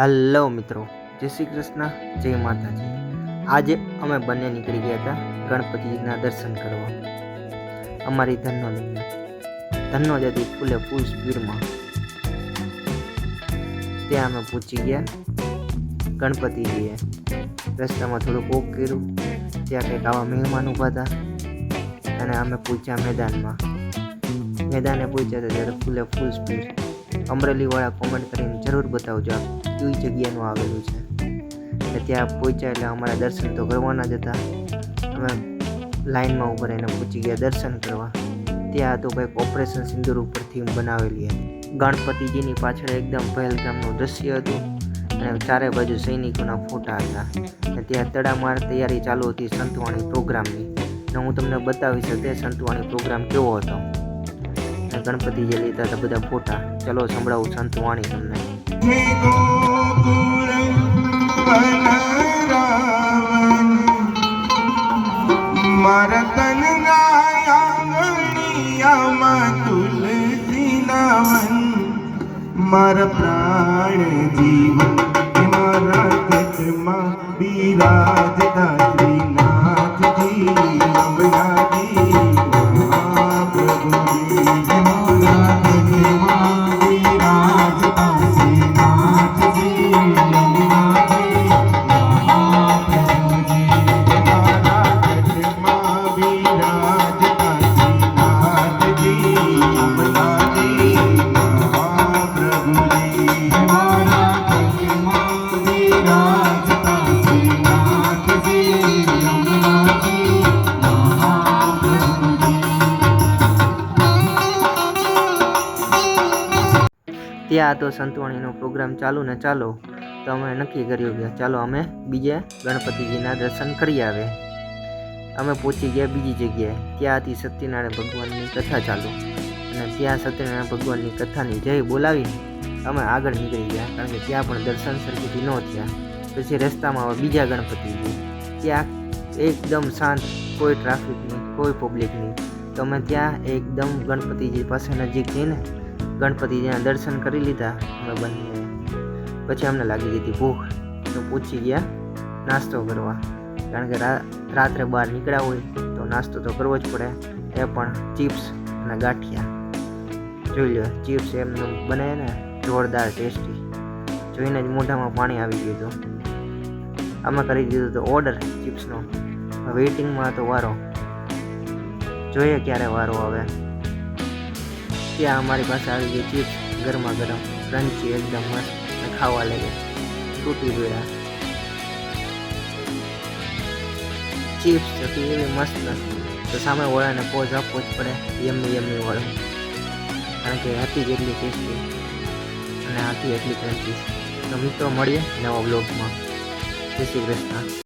Hello મિત્રો, જય શ્રી કૃષ્ણ, જય માતાજી. આજે અમે બંને નીકળી ગયા હતા ગણપતિજીના દર્શન કરવા. અમારી ધનોજને ધનોજ હતી ફૂલે ફૂલ સ્પીડમાં. ત્યાં અમે પહોંચી ગયા. ગણપતિજીએ રસ્તામાં થોડુંક કોક કર્યું. ત્યાં કંઈક આવા મહેમાન ઊભા હતા. અને અમે પૂછ્યા મેદાનમાં. મેદાને પહોંચ્યા હતા ત્યારે ફૂલે ફૂલ સ્પીડ. અમરેલીવાળા કોમેન્ટ કરીને જરૂર બતાવજો આ કઈ જગ્યાનું આવેલું છે. એટલે ત્યાં પહોંચ્યા એટલે અમારા દર્શન તો કરવાના જ હતા અમે લાઈનમાં ઊભા રહીને પહોંચી ગયા દર્શન કરવા. ત્યાં તો કંઈક ઓપરેશન સિંદૂર ઉપર થીમ બનાવેલી હતી. ગણપતિજીની પાછળ એકદમ પહેલગામનું દ્રશ્ય હતું. અને ચારે બાજુ સૈનિકોના ફોટા હતા. અને ત્યાં તડામાર તૈયારી ચાલુ હતી સંતવાણી પ્રોગ્રામની. ને હું તમને બતાવીશ કે સંતવાણી પ્રોગ્રામ કેવો હતો. ગણપતિ ગણપતિએ લીધા હતા બધા ફોટા. ચલો સંભળાવું, સંત વાણી તમને. મારા કનગાયા તુલસી નામન મારા પ્રાણ જીવન મારા કચમાં બિરાજતા ત્યાં તો સંતવાણીનો પ્રોગ્રામ ચાલુ ને ચાલો. તો અમે નક્કી કર્યું કે ચાલો અમે બીજે ગણપતિજીના દર્શન કરી આવે. અમે પહોંચી ગયા બીજી જગ્યાએ. ત્યાં હતી સત્યનારાયણ ભગવાનની કથા ચાલુ. અને ત્યાં સત્યનારાયણ ભગવાનની કથાની જય બોલાવીને અમે આગળ નીકળી ગયા. કારણ કે ત્યાં પણ દર્શન સરખીથી ન થયા. પછી રસ્તામાં બીજા ગણપતિજી. ત્યાં એકદમ શાંત, કોઈ ટ્રાફિક નહીં કોઈ પબ્લિક નહીં તો અમે ત્યાં એકદમ ગણપતિજી પાસે નજીક જઈને ગણપતિજીના દર્શન કરી લીધા અમે બંને. પછી અમને લાગી ગઈ હતી ભૂખ, તો પૂછી ગયા, નાસ્તો કરવા. કારણ કે રાત્રે બહાર નીકળ્યા હોય, તો નાસ્તો તો કરવો જ પડે. એ પણ ચિપ્સ અને ગાંઠિયા. જોઈ લો ચિપ્સ એમનું બને ને જોરદાર ટેસ્ટી. જોઈને જ મોઢામાં પાણી આવી ગયું હતું. અમે કરી દીધું તો ઓર્ડર ચિપ્સનો. વેઇટિંગમાં તો વારો. જોઈએ ક્યારે વારો આવે. ત્યાં અમારી પાસે આવી ગઈ ચિપ્સ ગરમા ગરમ ક્રન્ચી એકદમ મસ્ત અને ખાવા લાગે તૂટી ગયા. ચિપ્સ હતી એવી મસ્ત તો સામે વાળાને પોઝ આપવો જ પડે યમ્મી યમ્મી વાળો. કારણ કે હતી જ એટલી ટેસ્ટી અને હતી એટલી ક્રન્ચી તો મિત્રો, મળીએ નવા બ્લોગમાં જય શ્રી કૃષ્ણ.